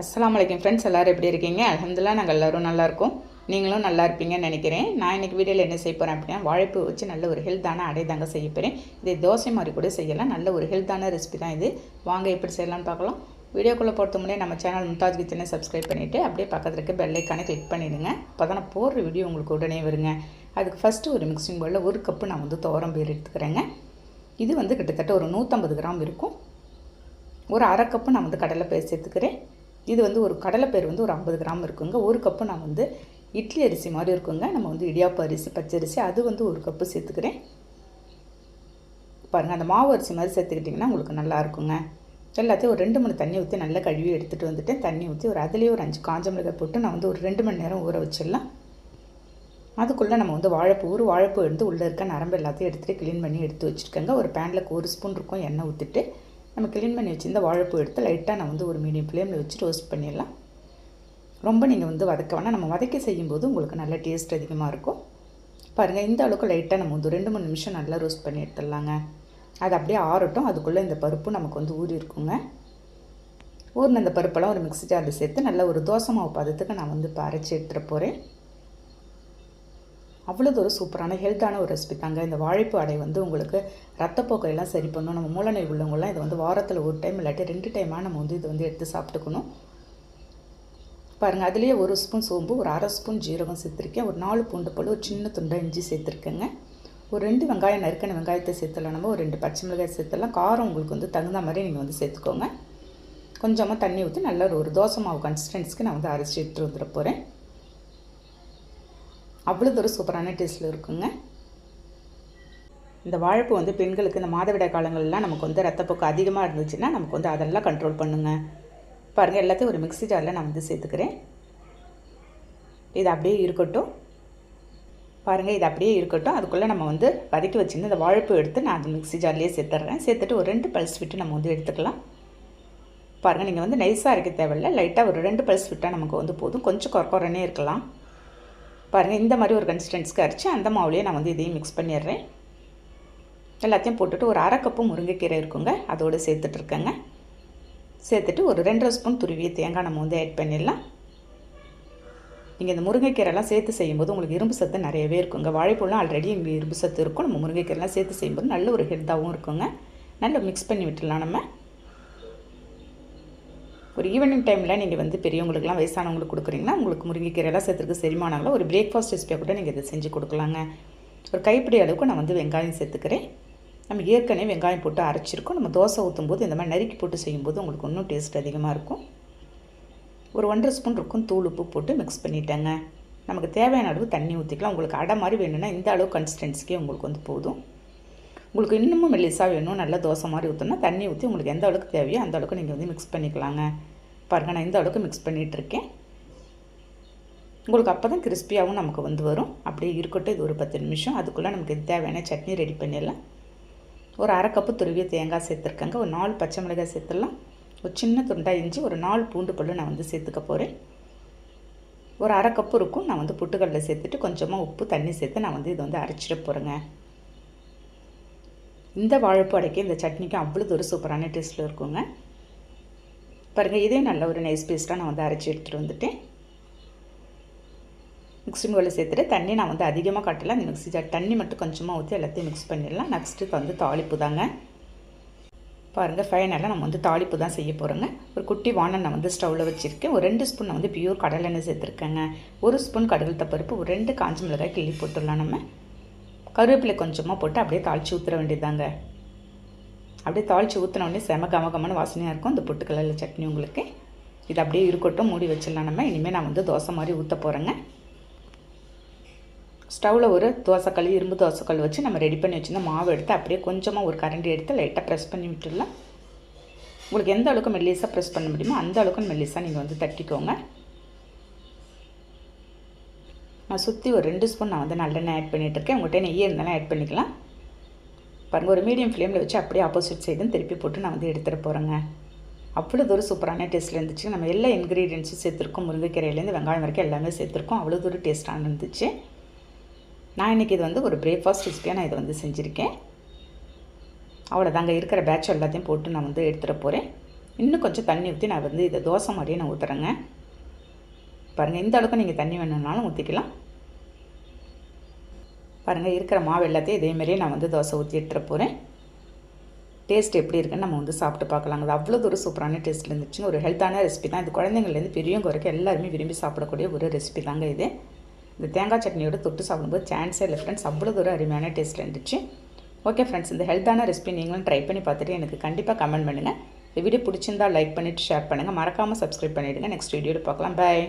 அஸ்லாம் வலைக்கம் ஃப்ரெண்ட்ஸ் எல்லோரும் எப்படி இருக்கீங்க? அல்ஹம்துலில்லாஹ் நாங்கள் எல்லோரும் நல்லாயிருக்கும் நீங்களும் நல்லா இருப்பீங்கன்னு நினைக்கிறேன். நான் இன்றைக்கி வீடியோவில் என்ன செய்ய போகிறேன் அப்படின்னா வாழைப்பூ வச்சு நல்ல ஒரு ஹெல்த்தான அடை தாங்க செய்ய போகிறேன் இதை தோசை மாதிரி கூட செய்யலாம். நல்ல ஒரு ஹெல்த்தான ரெசிபி தான் இது. வாங்க எப்படி செய்யலாம்னு பார்க்கலாம். வீடியோக்குள்ளே போகிறது முன்னே நம்ம சேனல் மும்தாஜ் கிச்சனை சப்ஸ்கிரைப் பண்ணிவிட்டு அப்படியே பக்கத்தில் இருக்க பெல் கிளிக் பண்ணிடுங்க. அப்போ தான் நான் போடுற வீடியோ உங்களுக்கு உடனே வருங்க. அதுக்கு ஃபஸ்ட்டு ஒரு மிக்சிங் பவுலில் ஒரு கப்பு நான் வந்து துவரம் பேர் எடுத்துக்கிறேங்க. இது வந்து கிட்டத்தட்ட ஒரு நூற்றம்பது கிராம் இருக்கும். ஒரு அரை கப்பு நான் வந்து கடலை பேசி சேர்த்துக்கிறேன் இது வந்து ஒரு கடலைப்பயிர் வந்து ஒரு ஐம்பது கிராம் இருக்குங்க. ஒரு கப்பு நான் வந்து இட்லி அரிசி மாதிரி இருக்குங்க. நம்ம வந்து இடியாப்பு அரிசி பச்சரிசி அது வந்து ஒரு கப்பு சேர்த்துக்கிறேன். பாருங்கள் அந்த மாவு அரிசி மாதிரி சேர்த்துக்கிட்டிங்கன்னா உங்களுக்கு நல்லா இருக்குங்க. எல்லாத்தையும் ஒரு ரெண்டு மணி தண்ணி ஊற்றி நல்லா கழுவி எடுத்துகிட்டு வந்துட்டேன். தண்ணி ஊற்றி ஒரு அதுலேயே ஒரு அஞ்சு காஞ்ச மிளகாய் போட்டு நான் வந்து ஒரு ரெண்டு மணி நேரம் ஊற வச்சிடலாம். அதுக்குள்ளே நம்ம வந்து வாழைப்பூ ஒரு வாழைப்பூ எடுத்து உள்ளே இருக்க நரம்பு எல்லாத்தையும் எடுத்துகிட்டு க்ளீன் பண்ணி எடுத்து வச்சுருக்கேங்க. ஒரு பேனில் ஒரு ஸ்பூன் இருக்கும் எண்ணெய் ஊற்றிட்டு நம்ம க்ளீன் பண்ணி வச்சுருந்த வாழைப்பூ எடுத்து லைட்டாக நான் வந்து ஒரு மீடியம் ஃப்ளேமில் வச்சு ரோஸ்ட் பண்ணிடலாம். ரொம்ப நீங்கள் வந்து வதக்க வேணால் நம்ம வதக்கி செய்யும்போது உங்களுக்கு நல்ல டேஸ்ட் அதிகமாக இருக்கும். பாருங்கள் இந்த அளவுக்கு லைட்டாக நம்ம வந்து ரெண்டு மூணு நிமிஷம் நல்லா ரோஸ்ட் பண்ணி எடுத்துடலாங்க. அது அப்படியே ஆறட்டும். அதுக்குள்ளே இந்த பருப்பு நமக்கு வந்து ஊறி இருக்குங்க. ஊறின இந்த பருப்பெல்லாம் ஒரு மிக்ஸி ஜாரில் சேர்த்து நல்ல ஒரு தோசை மாவு பதத்துக்கு நான் வந்து இப்போ அரைச்சி எடுத்துகிட்டு போகிறேன் அவ்வளோது ஒரு சூப்பரான ஹெல்த்தான ஒரு ரெசிபி தாங்க. இந்த வாழைப்பு அடை வந்து உங்களுக்கு ரத்தப்போக்கை எல்லாம் சரி பண்ணும் நம்ம மூலநோய் உள்ளவங்களாம் இதை வந்து வாரத்தில் ஒரு டைம் இல்லாட்டி ரெண்டு டைமாக நம்ம வந்து இது வந்து எடுத்து சாப்பிட்டுக்கணும். பாருங்கள் அதுலேயே ஒரு ஸ்பூன் சோம்பு ஒரு அரை ஸ்பூன் ஜீரகம் சேர்த்துருக்கேன். ஒரு நாலு பூண்டு போல் ஒரு சின்ன துண்டை இஞ்சி சேர்த்துருக்கேங்க. ஒரு ரெண்டு வெங்காயம் நறுக்கின வெங்காயத்தை சேர்த்துலாம் நம்ம ஒரு ரெண்டு பச்சை மிளகாய் சேர்த்துலாம் காரம் உங்களுக்கு வந்து தகுந்த மாதிரி நீங்கள் வந்து சேர்த்துக்கோங்க. கொஞ்சமாக தண்ணி ஊற்றி நல்லா ஒரு தோசை மாவு கன்சிஸ்டன்ஸ்க்கு நான் வந்து அரைச்சி எடுத்துகிட்டு வந்துட போகிறேன் அவ்வளோ ஒரு சூப்பரான டேஸ்ட்டில் இருக்குங்க. இந்த வாழைப்பு வந்து பெண்களுக்கு இந்த மாதவிடை காலங்கள்லாம் நமக்கு வந்து ரத்தப்போக்கு அதிகமாக இருந்துச்சுன்னா நமக்கு வந்து அதெல்லாம் கண்ட்ரோல் பண்ணுங்க. பாருங்கள் எல்லாத்தையும் ஒரு மிக்ஸி ஜாரில் நான் வந்து சேர்த்துக்கிறேன். இது அப்படியே இருக்கட்டும். பாருங்கள் இது அப்படியே இருக்கட்டும். அதுக்குள்ளே நம்ம வந்து வதக்கி வச்சுருந்து இந்த வாழைப்பு எடுத்து நான் அந்த மிக்ஸி ஜார்லேயே சேர்த்துட்றேன் சேர்த்துட்டு ஒரு ரெண்டு பல்ஸ் விட்டு நம்ம வந்து எடுத்துக்கலாம். பாருங்கள் நீங்கள் வந்து நைஸாக இருக்க தேவையில்ல. லைட்டாக ஒரு ரெண்டு பல்ஸ் விட்டால் நமக்கு வந்து போதும். கொஞ்சம் குறக்குறனே இருக்கலாம். பாருங்கள் இந்த மாதிரி ஒரு கன்சிஸ்டன்ஸ்க்கு அரைச்சி அந்த மாவுலேயே நான் வந்து இதையும் மிக்ஸ் பண்ணிடுறேன். எல்லாத்தையும் போட்டுட்டு ஒரு அரை கப்பு முருங்கைக்கீரை இருக்குங்க அதோடு சேர்த்துட்ருக்கேங்க சேர்த்துட்டு ஒரு ரெண்டரை ஸ்பூன் துருவிய தேங்காய் நம்ம வந்து ஆட் பண்ணிடலாம். நீங்கள் இந்த முருங்கைக்கீரைலாம் சேர்த்து செய்யும்போது உங்களுக்கு இரும்பு சத்து நிறையவே இருக்குங்க. வாழைப்பூலாம் ஆல்ரெடி இங்கே இரும்பு சத்து இருக்கும். நம்ம முருங்கைக்கீரைலாம் சேர்த்து செய்யும்போது நல்ல ஒரு ஹெல்த்தாகவும் இருக்குங்க. நல்லா மிக்ஸ் பண்ணி விட்டுடலாம் நம்ம. ஒரு ஈவினிங் டைமில் நீங்கள் வந்து பெரியவங்களுக்குலாம் வயசானவங்களுக்கு கொடுக்குறீங்கன்னா உங்களுக்கு முருங்கைக்கீரைலாம் சேர்த்துருக்கு செரிமானாங்களோ ஒரு பிரேக்ஃபாஸ்ட் ரெசிபியாக கூட நீங்கள் இதை செஞ்சு கொடுக்கலாங்க. ஒரு கைப்பிடி அளவுக்கு நான் வந்து வெங்காயம் சேர்த்துக்கிறேன். நம்ம ஏற்கனவே வெங்காயம் போட்டு அரைச்சிருக்கோம். நம்ம தோசை ஊற்றும் போது இந்த மாதிரி நறுக்கி போட்டு செய்யும்போது உங்களுக்கு இன்னும் டேஸ்ட் அதிகமாக இருக்கும். ஒரு ஒன்றரை ஸ்பூன் இருக்கும் தூள் உப்பு போட்டு மிக்ஸ் பண்ணிட்டேங்க. நமக்கு தேவையான அளவு தண்ணி ஊற்றிக்கலாம் உங்களுக்கு அடை மாதிரி வேணும்னா இந்த அளவு கன்சிஸ்டன்சிக்கே உங்களுக்கு வந்து போதும். உங்களுக்கு இன்னமும் மெல்லிசாக வேணும் நல்லா தோசை மாதிரி ஊற்றணும்னா தண்ணி ஊற்றி உங்களுக்கு எந்த அளவுக்கு தேவையோ அந்த அளவுக்கு நீங்கள் வந்து மிக்ஸ் பண்ணிக்கலாங்க. பாருங்கள் நான் இந்த அளவுக்கு மிக்ஸ் பண்ணிகிட்ருக்கேன் உங்களுக்கு அப்போ தான் கிறிஸ்பியாகவும் நமக்கு வந்து வரும். அப்படியே இருக்கட்டும் இது ஒரு பத்து நிமிஷம். அதுக்குள்ளே நமக்கு இது தேவையான சட்னி ரெடி பண்ணிடலாம். ஒரு அரை கப்பு துருவிய தேங்காய் சேர்த்துருக்கேங்க. ஒரு நாலு பச்சை மிளகாய் சேர்த்துடலாம். ஒரு சின்ன துண்டாக இஞ்சி ஒரு நாலு பூண்டு பல்லு நான் வந்து சேர்த்துக்க போகிறேன் ஒரு அரை கப்பு இருக்கும். நான் வந்து புட்டுக்கடலை சேர்த்துட்டு கொஞ்சமாக உப்பு தண்ணி சேர்த்து நான் வந்து இதை வந்து அரைச்சிட போகிறேங்க இந்த வாழைப்பு அடைக்க இந்த சட்னிக்கு அவ்வளோ ஒரு சூப்பரான டேஸ்ட்டில் இருக்குங்க. பாருங்கள் இதே நல்ல ஒரு நைஸ் பேஸ்ட்டாக நான் வந்து அரைச்சி எடுத்துகிட்டு வந்துட்டேன். மிக்ஸிங் உள்ள சேர்த்துட்டு தண்ணி நான் வந்து அதிகமாக காட்டல. அந்த மிக்ஸி ஜார் தண்ணி மட்டும் கொஞ்சமாக ஊற்றி எல்லாத்தையும் மிக்ஸ் பண்ணிடலாம். நெக்ஸ்ட்டு வந்து தாளிப்பு தாங்க. பாருங்கள் ஃபைனலாக நம்ம வந்து தாளிப்பு தான் செய்ய போகிறோங்க ஒரு குட்டி வானம் நான் வந்து ஸ்டவ்வில் வச்சுருக்கேன். ஒரு ரெண்டு ஸ்பூன் நான் வந்து பியூர் கடலெண்ணெய் சேர்த்துருக்கேங்க. ஒரு ஸ்பூன் கடல் பருப்பு ஒரு ரெண்டு காஞ்சி மிளகாய் கிள்ளி போட்டுடலாம் நம்ம. கருவேப்பிலை கொஞ்சமாக போட்டு அப்படியே தாளித்து ஊற்றுற வேண்டியதாங்க அப்படியே தாளித்து ஊற்றினோடனே செம கம வாசனையாக இருக்கும். இந்த பொட்டுக்கடலை சட்னி உங்களுக்கு. இது அப்படியே இருக்கட்டும் மூடி வச்சிடலாம் நம்ம. இனிமேல் நான் வந்து தோசை மாதிரி ஊற்ற போகிறேங்க ஸ்டவ்வில் ஒரு தோசைக்கல் இரும்பு தோசைக்கல் வச்சு நம்ம ரெடி பண்ணி வச்சுருந்த மாவு எடுத்து அப்படியே கொஞ்சமாக ஒரு கரண்டி எடுத்து லைட்டாக ப்ரெஸ் பண்ணி விட்டுடலாம். உங்களுக்கு எந்த அளவுக்கு மெல்லிஸாக ப்ரெஸ் பண்ண முடியுமோ அந்த அளவுக்கு மெல்லிஸாக நீங்கள் வந்து தட்டிக்கோங்க. நான் சுற்றி ஒரு ரெண்டு ஸ்பூன் நான் வந்து நல்லெண்ணெய் ஆட் பண்ணிகிட்ருக்கேன் உங்கள்கிட்ட நெய் இருந்தாலும் ஆட் பண்ணிக்கலாம். பாருங்கள் ஒரு மீடியம் ஃப்ளேமில் வச்சு அப்படியே ஆப்போசிட் சைடும் திருப்பி போட்டு நான் வந்து எடுத்துகிட்டு போகிறேங்க அவ்வளோ தூரம் சூப்பரான டேஸ்ட்டில் இருந்துச்சு. நம்ம எல்லா இன்க்ரீடியன்ஸும் சேர்த்துருக்கோம். முருங்கைக்கீரையிலேருந்து வெங்காயம் வரைக்கும் எல்லாமே சேர்த்துருக்கோம். அவ்வளோ தூரம் டேஸ்ட்டாக இருந்துச்சு. நான் இன்றைக்கி இது வந்து ஒரு பிரேக்ஃபாஸ்ட் ரெசிபியாக நான் இதை வந்து செஞ்சுருக்கேன். அவ்வளோதாங்க இருக்கிற பேட்ச் எல்லாத்தையும் போட்டு நான் வந்து எடுத்துகிட்டு போகிறேன் இன்னும் கொஞ்சம் தண்ணி ஊற்றி நான் வந்து இதை தோசை மாதிரியே நான் ஊற்றுறேங்க பாருங்கள் இந்த அளவுக்கு நீங்கள் தண்ணி வேணும்னாலும் ஊற்றிக்கலாம் பாருங்கள் இருக்கிற மாவு எல்லாத்தையும் இதேமாரியே நான் வந்து தோசை ஊற்றி போகிறேன் டேஸ்ட் எப்படி இருக்குன்னு நம்ம வந்து சாப்பிட்டு பார்க்கலாங்க அது அவ்வளோ தூரம் சூப்பரான டேஸ்ட் இருந்துச்சுங்க. ஒரு ஹெல்த்தான ரெசிபி தான். இது குழந்தைங்கள்லேருந்து பெரியவங்க வரைக்கும் எல்லாருமே விரும்பி சாப்பிடக்கூடிய ஒரு ரெசிபி தாங்க இது. இந்த தேங்காய் சட்னியோட தொட்டு சாப்பிடும்போது சான்ஸே இல்லை ஃப்ரெண்ட்ஸ் அவ்வளோ தூரம் அருமையான டேஸ்ட் இருந்துச்சு. ஓகே ஃப்ரெண்ட்ஸ் இந்த ஹெல்த்தான ரெசிபி நீங்களும் ட்ரை பண்ணி பார்த்துட்டு எனக்கு கண்டிப்பாக கமெண்ட் பண்ணுங்கள் இந்த வீடியோ பிடிச்சிருந்தா லைக் பண்ணிவிட்டு ஷேர் பண்ணுங்கள் மறக்காமல் சப்ஸ்கிரைப் பண்ணிவிடுங்க நெக்ஸ்ட் வீடியோவில் பார்க்கலாம். பாய்